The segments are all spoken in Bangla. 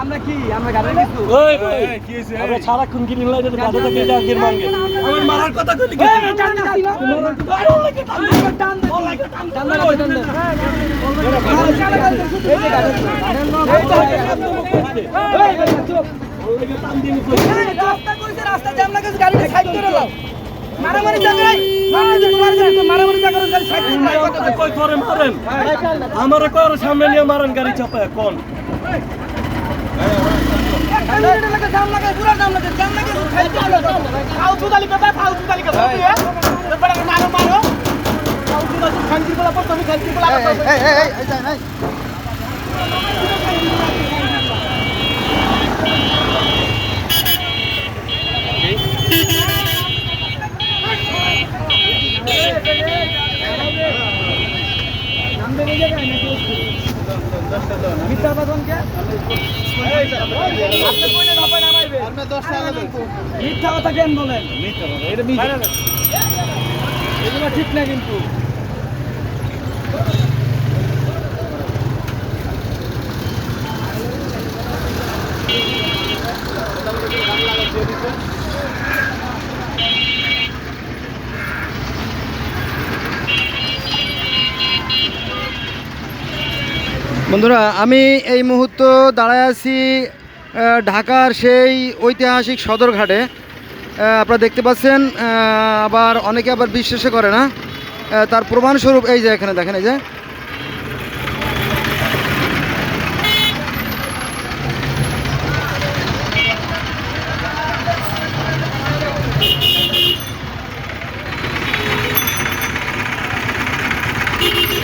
আমরা কি আমরা গাড়ি কিছু ওই ভাই আমরা সারাক্ষণ গ্রিন লাইটের কাছে থেকে যা গির মাঙ্গে আমার মারার কথা কইলি কে টান না মারার কথা আরে ওলাকে টান দে টান দে ওলাকে টান দে টান টান দে এই যে গাড়ি এই বেটা চুপ ওলাকে টান দিন কই রাস্তা কইছে রাস্তা জ্যাম লাগাছে গাড়িটা সাইড করে দাও মারামারি জায়গায় মারামারি জায়গায় তো মারামারি জায়গায় গাড়ি সাইড করে কই করে মারেন আমারে কর সামনে নিয়ে মারেন গাড়ি চাপায় কোন গাড়ি লাগা জাম লাগা পুরো জাম লাগা জাম লাগা সাইড করে দাও ফাউতু দালি কা ফাউতু দালি কা বড় মারো মারো ফাউতু দালি খানকি বলা পর তুমি খানকি বলা এই এই এই মিথ্যা কথা কেন বলেন? এগুলো ঠিক না কিন্তু। বন্ধুরা, আমি এই মুহূর্ত দাঁড়ায় আছি ঢাকার সেই ঐতিহাসিক সদরঘাটে। আপনারা দেখতে পাচ্ছেন আবার অনেকে আবার বিশ্বাসও করে না। তার প্রমাণস্বরূপ এই যে এখানে দেখেন, এই যে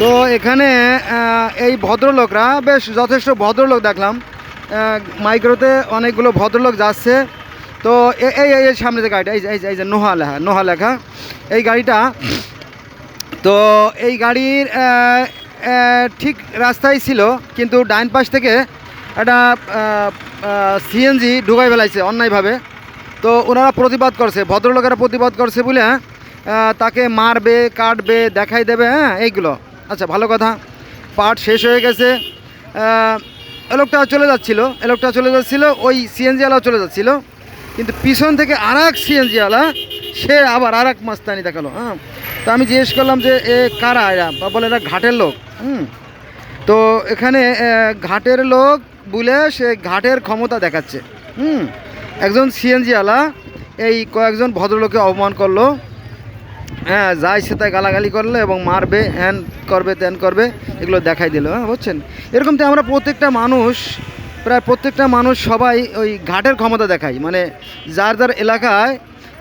তো এখানে এই ভদ্রলোকরা, বেশ যথেষ্ট ভদ্রলোক দেখলাম। মাইক্রোতে অনেকগুলো ভদ্রলোক যাচ্ছে। তো এই এই সামনে যে গাড়িটা, এই যে এই যে নোহা লেখা নোহা লেখা, এই গাড়িটা। তো এই গাড়ির ঠিক রাস্তায় ছিল, কিন্তু ডাইন পাশ থেকে একটা সিএনজি ঢুকাই ফেলাইছে অন্যায়ভাবে। তো ওনারা প্রতিবাদ করছে, ভদ্রলোকেরা প্রতিবাদ করছে বলে তাকে মারবে, কাটবে, দেখাই দেবে হ্যাঁ এইগুলো। আচ্ছা ভালো কথা। পার্ট শেষ হয়ে গেছে। এলোকটা চলে যাচ্ছিল। এলোকটা চলে যাচ্ছিল, ওই সিএনজিওয়ালাও চলে যাচ্ছিল। কিন্তু পিছন থেকে আর এক সিএনজিওয়ালা সে আবার আর এক মাস্তানি দেখাল হ্যাঁ? তো আমি জিজ্ঞেস করলাম যে, এ কারা এরা? বলে, এরা ঘাটের লোক। হুম। তো এখানে ঘাটের লোক বলে সে ঘাটের ক্ষমতা দেখাচ্ছে। হুম। একজন সিএনজিওয়ালা এই কয়েকজন ভদ্রলোকে অপমান করল। হ্যাঁ যা সে তাই গালাগালি করল এবং মারবে হ্যান করবে ত্যান করবে, এগুলো দেখাই দিল হ্যাঁ বুঝছেন? এরকম তো আমরা প্রত্যেকটা মানুষ, প্রায় প্রত্যেকটা মানুষ সবাই ওই ঘাটের ক্ষমতা দেখাই। মানে যার যার এলাকায়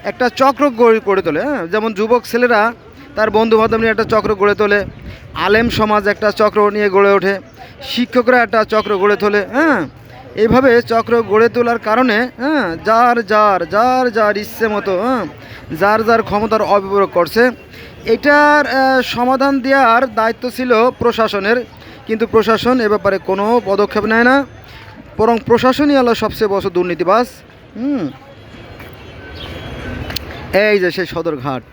একটা চক্র গড়ে তোলে হ্যাঁ? যেমন যুবক ছেলেরা, তার বন্ধু বান্ধব নিয়ে একটা চক্র গড়ে তোলে, আলেম সমাজ একটা চক্র নিয়ে গড়ে ওঠে, শিক্ষকরা একটা চক্র গড়ে তোলে হ্যাঁ? এইভাবে চক্র গড়ে তোলার কারণে হ্যাঁ যার যার যার যার ইচ্ছে মতো হ্যাঁ যার যার ক্ষমতার অপপ্রয়োগ করছে, এটার সমাধান দেওয়ার দায়িত্ব ছিল প্রশাসনের। কিন্তু প্রশাসন এ ব্যাপারে কোনো পদক্ষেপ নেয় না। বরং প্রশাসনই হলো সবচেয়ে বড় দুর্নীতিবাস হুম। এই যে সেই সদরঘাট।